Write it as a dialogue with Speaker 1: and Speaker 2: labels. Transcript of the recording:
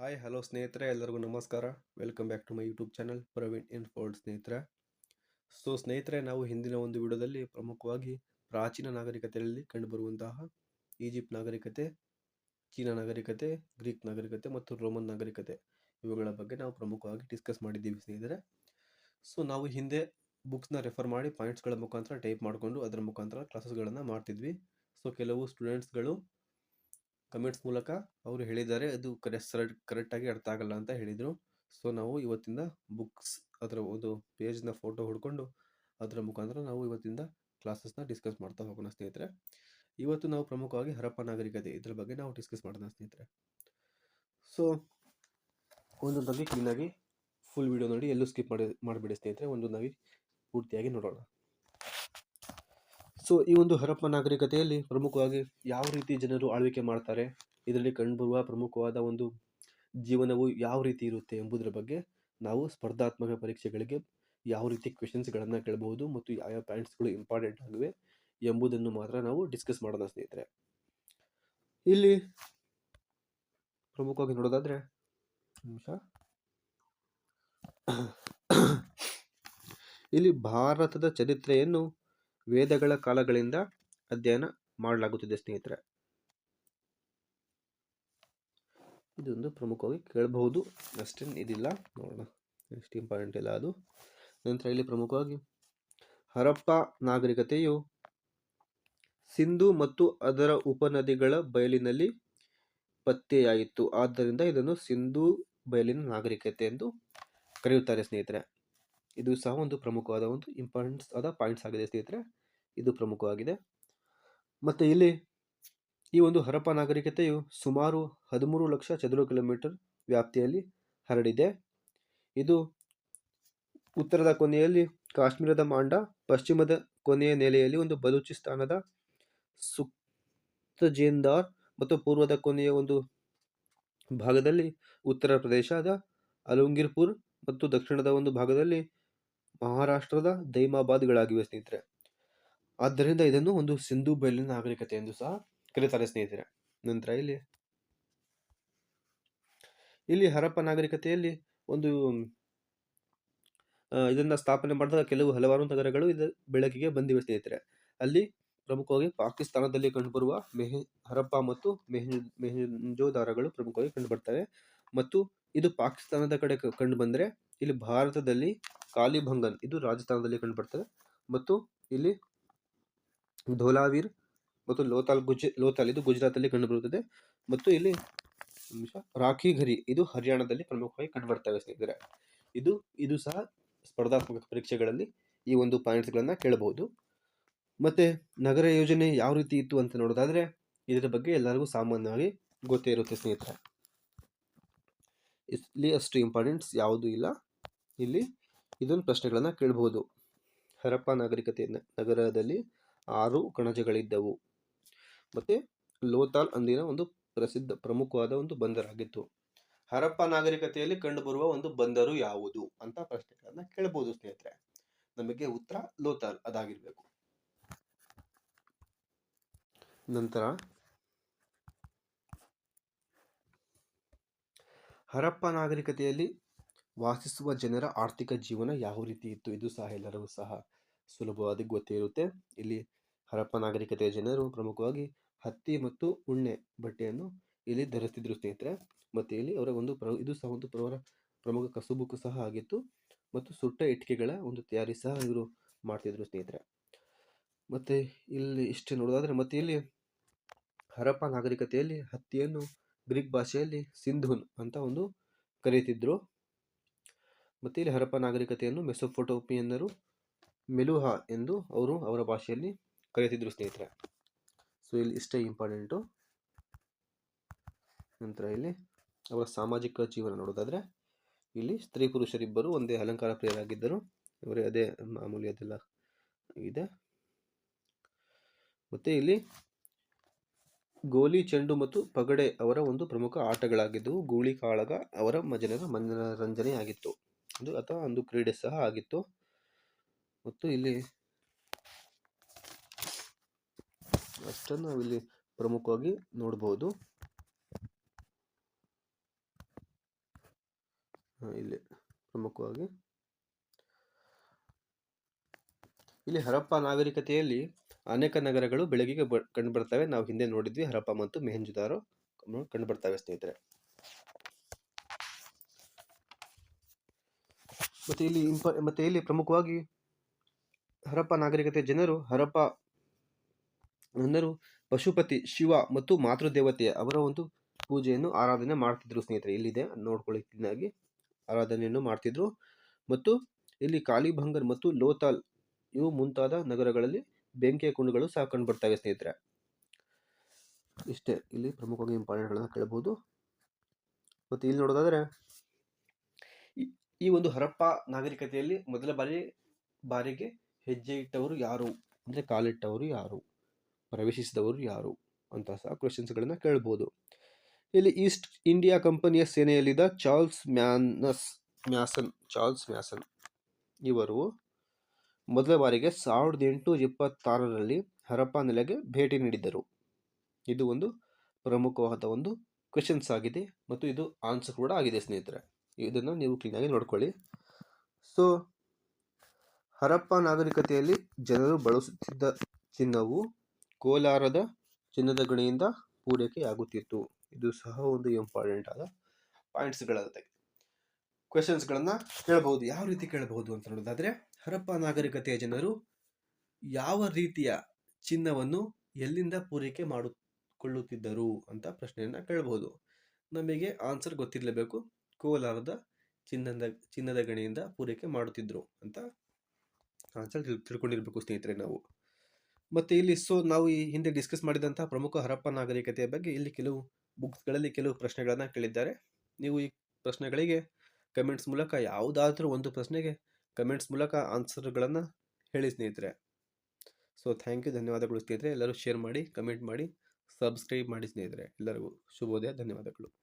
Speaker 1: Hi hello ಸ್ನೇಹಿತರೆ ಎಲ್ಲರಿಗೂ ನಮಸ್ಕಾರ. Welcome back to my YouTube channel Praveen Infold ಸ್ನೇಹಿತರೆ. ಸೊ ಸ್ನೇಹಿತರೆ, ನಾವು ಹಿಂದಿನ ಒಂದು ವಿಡಿಯೋದಲ್ಲಿ ಪ್ರಮುಖವಾಗಿ ಪ್ರಾಚೀನ ನಾಗರಿಕತೆಯಲ್ಲಿ ಕಂಡುಬರುವಂತಹ ಈಜಿಪ್ಟ್ ನಾಗರಿಕತೆ, ಚೀನಾ ನಾಗರಿಕತೆ, ಗ್ರೀಕ್ ನಾಗರಿಕತೆ ಮತ್ತು ರೋಮನ್ ನಾಗರಿಕತೆ ಇವುಗಳ ಬಗ್ಗೆ ನಾವು ಪ್ರಮುಖವಾಗಿ ಡಿಸ್ಕಸ್ ಮಾಡಿದ್ದೀವಿ ಸ್ನೇಹಿತರೆ. ಸೊ ನಾವು ಹಿಂದೆ ಬುಕ್ಸ್ನ ರೆಫರ್ ಮಾಡಿ ಪಾಯಿಂಟ್ಸ್ಗಳ ಮುಖಾಂತರ ಟೈಪ್ ಮಾಡಿಕೊಂಡು ಅದರ ಮುಖಾಂತರ ಕ್ಲಾಸಸ್ಗಳನ್ನು ಮಾಡ್ತಿದ್ವಿ. ಸೊ ಕೆಲವು ಸ್ಟೂಡೆಂಟ್ಸ್ಗಳು ಕಮೆಂಟ್ಸ್ ಮೂಲಕ ಅವರು ಹೇಳಿದ್ದಾರೆ, ಅದು ಕರೆಕ್ಟ್ ಕರೆಕ್ಟಾಗಿ ಅರ್ಥ ಆಗಲ್ಲ ಅಂತ ಹೇಳಿದರು. ಸೊ, ನಾವು ಇವತ್ತಿಂದ ಬುಕ್ಸ್ ಅದರ ಒಂದು ಪೇಜ್ನ ಫೋಟೋ ಹುಡ್ಕೊಂಡು ಅದರ ಮುಖಾಂತರ ನಾವು ಇವತ್ತಿಂದ ಕ್ಲಾಸಸ್ನ ಡಿಸ್ಕಸ್ ಮಾಡ್ತಾ ಹೋಗೋಣ, ಸ್ನೇಹಿತರೆ. ಇವತ್ತು ನಾವು ಪ್ರಮುಖವಾಗಿ ಹರಪ್ಪ ನಾಗರಿಕತೆ ಇದ್ರ ಬಗ್ಗೆ ನಾವು ಡಿಸ್ಕಸ್ ಮಾಡೋಣ, ಸ್ನೇಹಿತರೆ. ಸೊ ಒಂದೊಂದಾಗಿ ಕ್ಲೀನಾಗಿ ಫುಲ್ ವಿಡಿಯೋ ನೋಡಿ ಎಲ್ಲೂ ಸ್ಕಿಪ್ ಮಾಡಿ, ಮಾಡಿಬಿಡಿ, ಸ್ನೇಹಿತರೆ. ಒಂದೊಂದಾಗಿ ಪೂರ್ತಿಯಾಗಿ ನೋಡೋಣ. ಸೊ ಈ ಒಂದು ಹರಪ್ಪ ನಾಗರಿಕತೆಯಲ್ಲಿ ಪ್ರಮುಖವಾಗಿ ಯಾವ ರೀತಿ ಜನರು ಆಳ್ವಿಕೆ ಮಾಡ್ತಾರೆ, ಇದರಲ್ಲಿ ಕಂಡುಬರುವ ಪ್ರಮುಖವಾದ ಒಂದು ಜೀವನವು ಯಾವ ರೀತಿ ಇರುತ್ತೆ ಎಂಬುದರ ಬಗ್ಗೆ ನಾವು ಸ್ಪರ್ಧಾತ್ಮಕ ಪರೀಕ್ಷೆಗಳಿಗೆ ಯಾವ ರೀತಿ ಕ್ವೆಶನ್ಸ್ಗಳನ್ನು ಕೇಳಬಹುದು ಮತ್ತು ಯಾವ ಪಾಯಿಂಟ್ಸ್ಗಳು ಇಂಪಾರ್ಟೆಂಟ್ ಆಗಿವೆ ಎಂಬುದನ್ನು ಮಾತ್ರ ನಾವು ಡಿಸ್ಕಸ್ ಮಾಡೋಣ ಸ್ನೇಹಿತರೆ. ಇಲ್ಲಿ ಪ್ರಮುಖವಾಗಿ ನೋಡೋದಾದರೆ ನಿಮಿಷ. ಇಲ್ಲಿ ಭಾರತದ ಚರಿತ್ರೆಯನ್ನು ವೇದಗಳ ಕಾಲಗಳಿಂದ ಅಧ್ಯಯನ ಮಾಡಲಾಗುತ್ತಿದೆ, ಸ್ನೇಹಿತರೆ. ಇದೊಂದು ಪ್ರಮುಖವಾಗಿ ಕೇಳಬಹುದು. ಅಷ್ಟೇನು ಇದಿಲ್ಲ. ನೋಡೋಣ. ಎಷ್ಟು ಇಂಪಾರ್ಟೆಂಟ್ ಇಲ್ಲ ಅದು. ನಂತರ ಇಲ್ಲಿ ಪ್ರಮುಖವಾಗಿ ಹರಪ್ಪ ನಾಗರಿಕತೆಯು ಸಿಂಧು ಮತ್ತು ಅದರ ಉಪನದಿಗಳ ಬಯಲಿನಲ್ಲಿ ಪತ್ತೆಯಾಯಿತು. ಆದ್ದರಿಂದ ಇದನ್ನು ಸಿಂಧು ಬಯಲಿನ ನಾಗರಿಕತೆ ಎಂದು ಕರೆಯುತ್ತಾರೆ, ಸ್ನೇಹಿತರೆ. ಇದು ಸಹ ಒಂದು ಪ್ರಮುಖವಾದ ಒಂದು ಇಂಪಾರ್ಟೆಂಟ್ಸ್ ಆದ ಪಾಯಿಂಟ್ಸ್ ಆಗಿದೆ, ಸ್ನೇಹಿತರೆ. ಇದು ಪ್ರಮುಖವಾಗಿದೆ. ಮತ್ತು ಇಲ್ಲಿ ಈ ಒಂದು ಹರಪ್ಪ ನಾಗರಿಕತೆಯು ಸುಮಾರು ಹದಿಮೂರು ಲಕ್ಷ ಚದುರ ಕಿಲೋಮೀಟರ್ ವ್ಯಾಪ್ತಿಯಲ್ಲಿ ಹರಡಿದೆ. ಇದು ಉತ್ತರದ ಕೊನೆಯಲ್ಲಿ ಕಾಶ್ಮೀರದ ಮಾಂಡ, ಪಶ್ಚಿಮದ ಕೊನೆಯ ನೆಲೆಯಲ್ಲಿ ಒಂದು ಬಲೂಚಿಸ್ತಾನದ ಸುಕ್ತಜೇಂದಾರ್ ಮತ್ತು ಪೂರ್ವದ ಕೊನೆಯ ಒಂದು ಭಾಗದಲ್ಲಿ ಉತ್ತರ ಪ್ರದೇಶದ ಅಲುಂಗಿರ್ಪುರ್ ಮತ್ತು ದಕ್ಷಿಣದ ಒಂದು ಭಾಗದಲ್ಲಿ ಮಹಾರಾಷ್ಟ್ರದ ದೈಮಾಬಾದ್ಗಳಾಗಿವೆ ಸ್ನೇಹಿತರೆ. ಆದ್ದರಿಂದ ಇದನ್ನು ಒಂದು ಸಿಂಧು ಬಯಲಿನ ನಾಗರಿಕತೆ ಎಂದು ಸಹ ಕರೀತಾರೆ ಸ್ನೇಹಿತರೆ. ನಂತರ ಇಲ್ಲಿ ಇಲ್ಲಿ ಹರಪ್ಪ ನಾಗರಿಕತೆಯಲ್ಲಿ ಒಂದು ಇದನ್ನ ಸ್ಥಾಪನೆ ಮಾಡಿದ ಕೆಲವು ಹಲವಾರು ನಗರಗಳು ಇದು ಬೆಳಕಿಗೆ ಬಂದಿವೆ ಸ್ನೇಹಿತರೆ. ಅಲ್ಲಿ ಪ್ರಮುಖವಾಗಿ ಪಾಕಿಸ್ತಾನದಲ್ಲಿ ಕಂಡುಬರುವ ಮೆಹಿ, ಹರಪ್ಪ ಮತ್ತು ಮೆಹಿ, ಮೆಹಂಜೋದಾರಗಳು ಪ್ರಮುಖವಾಗಿ ಕಂಡುಬರ್ತವೆ ಮತ್ತು ಇದು ಪಾಕಿಸ್ತಾನದ ಕಡೆ ಕಂಡು ಬಂದರೆ ಇಲ್ಲಿ ಭಾರತದಲ್ಲಿ ಕಾಲಿಭಂಗನ್, ಇದು ರಾಜಸ್ಥಾನದಲ್ಲಿ ಕಂಡುಬರ್ತದೆ. ಮತ್ತು ಇಲ್ಲಿ ಧೋಲಾವೀರ್ ಮತ್ತು ಲೋತಾಲ್ ಗುಜ್ ಲೋತಾಲ್ ಇದು ಗುಜರಾತಲ್ಲಿ ಕಂಡುಬರುತ್ತದೆ. ಮತ್ತು ಇಲ್ಲಿ ರಾಖಿ ಘರಿ, ಇದು ಹರಿಯಾಣದಲ್ಲಿ ಪ್ರಮುಖವಾಗಿ ಕಂಡುಬರ್ತವೆ ಸ್ನೇಹಿತರೆ. ಇದು ಇದು ಸಹ ಸ್ಪರ್ಧಾತ್ಮಕ ಪರೀಕ್ಷೆಗಳಲ್ಲಿ ಈ ಒಂದು ಪಾಯಿಂಟ್ಸ್ಗಳನ್ನು ಕೇಳಬಹುದು. ಮತ್ತು ನಗರ ಯೋಜನೆ ಯಾವ ರೀತಿ ಇತ್ತು ಅಂತ ನೋಡೋದಾದರೆ, ಇದರ ಬಗ್ಗೆ ಎಲ್ಲರಿಗೂ ಸಾಮಾನ್ಯವಾಗಿ ಗೊತ್ತೇ ಇರುತ್ತೆ ಸ್ನೇಹಿತರೆ. ಇಲ್ಲಿ ಅಷ್ಟು ಇಂಪಾರ್ಟೆಂಟ್ಸ್ ಯಾವುದೂ ಇಲ್ಲ. ಇಲ್ಲಿ ಇದೊಂದು ಪ್ರಶ್ನೆಗಳನ್ನು ಕೇಳಬಹುದು. ಹರಪ್ಪ ನಾಗರಿಕತೆ ನಗರದಲ್ಲಿ ಆರು ಕಣಜಗಳಿದ್ದವು. ಮತ್ತು ಲೋತಾಲ್ ಅಂದಿನ ಒಂದು ಪ್ರಸಿದ್ಧ ಪ್ರಮುಖವಾದ ಒಂದು ಬಂದರಾಗಿತ್ತು. ಹರಪ್ಪ ನಾಗರಿಕತೆಯಲ್ಲಿ ಕಂಡುಬರುವ ಒಂದು ಬಂದರು ಯಾವುದು ಅಂತ ಪ್ರಶ್ನೆಗಳನ್ನ ಕೇಳಬಹುದು ಸ್ನೇಹಿತರೆ. ನಮಗೆ ಉತ್ತರ ಲೋತಾಲ್ ಅದಾಗಿರ್ಬೇಕು. ನಂತರ ಹರಪ್ಪ ನಾಗರಿಕತೆಯಲ್ಲಿ ವಾಸಿಸುವ ಜನರ ಆರ್ಥಿಕ ಜೀವನ ಯಾವ ರೀತಿ ಇತ್ತು? ಇದು ಸಹ ಎಲ್ಲರಿಗೂ ಸಹ ಸುಲಭವಾಗಿ ಗೊತ್ತೇ ಇರುತ್ತೆ ಇಲ್ಲಿ ಹರಪ್ಪ ನಾಗರಿಕತೆಯ ಜನರು ಪ್ರಮುಖವಾಗಿ ಹತ್ತಿ ಮತ್ತು ಉಣ್ಣೆ ಬಟ್ಟೆಯನ್ನು ಇಲ್ಲಿ ಧರಿಸ್ತಿದ್ರು ಸ್ನೇಹಿತರೆ. ಮತ್ತು ಇಲ್ಲಿ ಅವರ ಒಂದು ಪ್ರ, ಇದು ಸಹ ಒಂದು ಪ್ರವರ, ಪ್ರಮುಖ ಕಸುಬುಕ್ಕು ಸಹ ಆಗಿತ್ತು. ಮತ್ತು ಸುಟ್ಟ ಇಟ್ಟಿಗೆಗಳ ಒಂದು ತಯಾರಿ ಸಹ ಇವರು ಮಾಡ್ತಿದ್ರು ಸ್ನೇಹಿತರೆ. ಮತ್ತು ಇಲ್ಲಿ ಇಷ್ಟು ನೋಡೋದಾದ್ರೆ ಮತ್ತು ಇಲ್ಲಿ ಹರಪ್ಪ ನಾಗರಿಕತೆಯಲ್ಲಿ ಹತ್ತಿಯನ್ನು ಗ್ರೀಕ್ ಭಾಷೆಯಲ್ಲಿ ಸಿಂಧುನ್ ಅಂತ ಒಂದು ಕರೀತಿದ್ರು ಮತ್ತು ಇಲ್ಲಿ ಹರಪ್ಪ ನಾಗರಿಕತೆಯನ್ನು ಮೆಸೊಫೋಟೋಪಿಯನ್ನರು ಮೆಲುಹಾ ಎಂದು ಅವರು ಅವರ ಭಾಷೆಯಲ್ಲಿ ಕರೀತಿದ್ರು ಸ್ನೇಹಿತರೆ. ಸೊ ಇಲ್ಲಿ ಇಷ್ಟೇ ಇಂಪಾರ್ಟೆಂಟು ನಂತರ ಇಲ್ಲಿ ಅವರ ಸಾಮಾಜಿಕ ಜೀವನ ನೋಡೋದಾದರೆ, ಇಲ್ಲಿ ಸ್ತ್ರೀ ಪುರುಷರಿಬ್ಬರು ಒಂದೇ ಅಲಂಕಾರ ಪ್ರಿಯರಾಗಿದ್ದರು. ಇವರೇ ಅದೇ ಮಾಮೂಲಿ ಅದೆಲ್ಲ ಇದೆ. ಮತ್ತು ಇಲ್ಲಿ ಗೋಲಿ, ಚೆಂಡು ಮತ್ತು ಪಗಡೆ ಅವರ ಒಂದು ಪ್ರಮುಖ ಆಟಗಳಾಗಿದ್ದವು. ಗೂಳಿ, ಕಾಳಗ ಅವರ ಮಜನರ ಮನರಂಜನೆ ಆಗಿತ್ತು ಅದು ಅಥವಾ ಒಂದು ಕ್ರೀಡೆ ಸಹ ಆಗಿತ್ತು. ಮತ್ತು ಇಲ್ಲಿ ಅಷ್ಟನ್ನು ನಾವಿಲ್ಲಿ ಪ್ರಮುಖವಾಗಿ ನೋಡ್ಬೋದು. ಇಲ್ಲಿ ಪ್ರಮುಖವಾಗಿ. ಇಲ್ಲಿ ಹರಪ್ಪ ನಾಗರಿಕತೆಯಲ್ಲಿ ಅನೇಕ ನಗರಗಳು ಬೆಳಗಿಗೆ ಬ ಕಂಡು ಬರ್ತವೆ ನಾವು ಹಿಂದೆ ನೋಡಿದ್ವಿ ಹರಪ್ಪ ಮತ್ತು ಮೆಹಂಜುದಾರೋ ಕಂಡು ಬರ್ತವೆ ಸ್ನೇಹಿತರೆ. ಮತ್ತೆ ಇಲ್ಲಿ ಇಂಪ, ಮತ್ತೆ ಇಲ್ಲಿ ಪ್ರಮುಖವಾಗಿ ಹರಪ್ಪ ನಾಗರಿಕತೆ ಜನರು ಹರಪ್ಪ ಜನರು ಪಶುಪತಿ, ಶಿವ ಮತ್ತು ಮಾತೃದೇವತೆಯ ಅವರ ಒಂದು ಪೂಜೆಯನ್ನು ಆರಾಧನೆ ಮಾಡ್ತಿದ್ರು ಸ್ನೇಹಿತರೆ. ಇಲ್ಲಿದೆ, ನೋಡ್ಕೊಳ್ಳಿ, ಕ್ಲೀನಾಗಿ ಆರಾಧನೆಯನ್ನು ಮಾಡ್ತಿದ್ರು. ಮತ್ತು ಇಲ್ಲಿ ಕಾಲಿಭಂಗರ್ ಮತ್ತು ಲೋತಾಲ್ ಇವು ಮುಂತಾದ ನಗರಗಳಲ್ಲಿ ಬೆಂಕಿಯ ಕುಂಡುಗಳು ಸಹ ಕಂಡು ಬರ್ತವೆ ಸ್ನೇಹಿತರೆ. ಇಷ್ಟೇ, ಇಲ್ಲಿ ಪ್ರಮುಖವಾಗಿ ಇಂಪಾರ್ಟೆಂಟ್ಗಳನ್ನು ಕೇಳಬಹುದು ಮತ್ತು ಇಲ್ಲಿ ನೋಡೋದಾದ್ರೆ ಈ ಒಂದು ಹರಪ್ಪ ನಾಗರಿಕತೆಯಲ್ಲಿ ಮೊದಲ ಬಾರಿ, ಬಾರಿಗೆ ಹೆಜ್ಜೆ ಇಟ್ಟವರು ಯಾರು? ಅಂದರೆ ಕಾಲಿಟ್ಟವರು ಯಾರು? ಪ್ರವೇಶಿಸಿದವರು ಯಾರು ಅಂತ ಸಹ ಕ್ವೆಶನ್ಸ್ಗಳನ್ನ ಕೇಳ್ಬೋದು. ಇಲ್ಲಿ ಈಸ್ಟ್ ಇಂಡಿಯಾ ಕಂಪನಿಯ ಸೇನೆಯಲ್ಲಿದ್ದ Charles Manus Masson, Charles Masson ಇವರು ಮೊದಲ ಬಾರಿಗೆ ಸಾವಿರದ ಎಂಟು ಇಪ್ಪತ್ತಾರರಲ್ಲಿ ಹರಪ್ಪ ನೆಲೆಗೆ ಭೇಟಿ ನೀಡಿದ್ದರು. ಇದು ಒಂದು ಪ್ರಮುಖವಾದ ಒಂದು ಕ್ವೆಶನ್ಸ್ ಆಗಿದೆ ಮತ್ತು ಇದು ಆನ್ಸರ್ ಕೂಡ ಆಗಿದೆ ಸ್ನೇಹಿತರೆ. ಇದನ್ನು ನೀವು ಕ್ಲೀನಾಗಿ ನೋಡ್ಕೊಳ್ಳಿ. ಸೊ ಹರಪ್ಪ ನಾಗರಿಕತೆಯಲ್ಲಿ ಜನರು ಬಳಸುತ್ತಿದ್ದ ಚಿನ್ನವು ಕೋಲಾರದ ಚಿನ್ನದ ಗಣಿಯಿಂದ ಪೂರೈಕೆಯಾಗುತ್ತಿತ್ತು ಇದು ಸಹ ಒಂದು ಇಂಪಾರ್ಟೆಂಟ್ ಆದ ಪಾಯಿಂಟ್ಸ್ಗಳಾಗುತ್ತೆ ಕ್ವೆಶನ್ಸ್ಗಳನ್ನು ಕೇಳಬಹುದು, ಯಾವ ರೀತಿ ಕೇಳಬಹುದು ಅಂತ ನೋಡೋದಾದ್ರೆ, ಹರಪ್ಪ ನಾಗರಿಕತೆಯ ಜನರು ಯಾವ ರೀತಿಯ ಚಿನ್ನವನ್ನು ಎಲ್ಲಿಂದ ಪೂರೈಕೆ ಮಾಡಿಕೊಳ್ಳುತ್ತಿದ್ದರು ಅಂತ ಪ್ರಶ್ನೆಯನ್ನ ಕೇಳಬಹುದು. ನಮಗೆ ಆನ್ಸರ್ ಗೊತ್ತಿರಲೇಬೇಕು. ಕೋಲಾರದ ಚಿನ್ನದ ಚಿನ್ನದ ಗಣಿಯಿಂದ ಪೂರೈಕೆ ಮಾಡುತ್ತಿದ್ದರು ಅಂತ ಆನ್ಸರ್ ತಿಳ್ ತಿಳ್ಕೊಂಡಿರ್ಬೇಕು ಸ್ನೇಹಿತರೆ ನಾವು. ಮತ್ತೆ ಇಲ್ಲಿ ಸೊ, ನಾವು ಈ ಹಿಂದೆ ಡಿಸ್ಕಸ್ ಮಾಡಿದಂತಹ ಪ್ರಮುಖ ಹರಪ್ಪ ನಾಗರಿಕತೆಯ ಬಗ್ಗೆ ಇಲ್ಲಿ ಕೆಲವು ಬುಕ್ಸ್ಗಳಲ್ಲಿ ಕೆಲವು ಪ್ರಶ್ನೆಗಳನ್ನು ಕೇಳಿದ್ದಾರೆ. ನೀವು ಈ ಪ್ರಶ್ನೆಗಳಿಗೆ ಕಮೆಂಟ್ಸ್ ಮೂಲಕ ಯಾವುದಾದ್ರೂ ಒಂದು ಪ್ರಶ್ನೆಗೆ ಕಮೆಂಟ್ಸ್ ಮೂಲಕ ಆನ್ಸರ್ಗಳನ್ನು ಹೇಳಿ ಸ್ನೇಹಿತರೆ. ಸೊ ಥ್ಯಾಂಕ್ ಯು ಧನ್ಯವಾದಗಳು ಸ್ನೇಹಿತರೆ. ಎಲ್ಲರೂ ಶೇರ್ ಮಾಡಿ ಕಮೆಂಟ್ ಮಾಡಿ ಸಬ್ಸ್ಕ್ರೈಬ್ ಮಾಡಿ ಸ್ನೇಹಿತರೆ. ಎಲ್ಲರಿಗೂ ಶುಭೋದಯ. ಧನ್ಯವಾದಗಳು.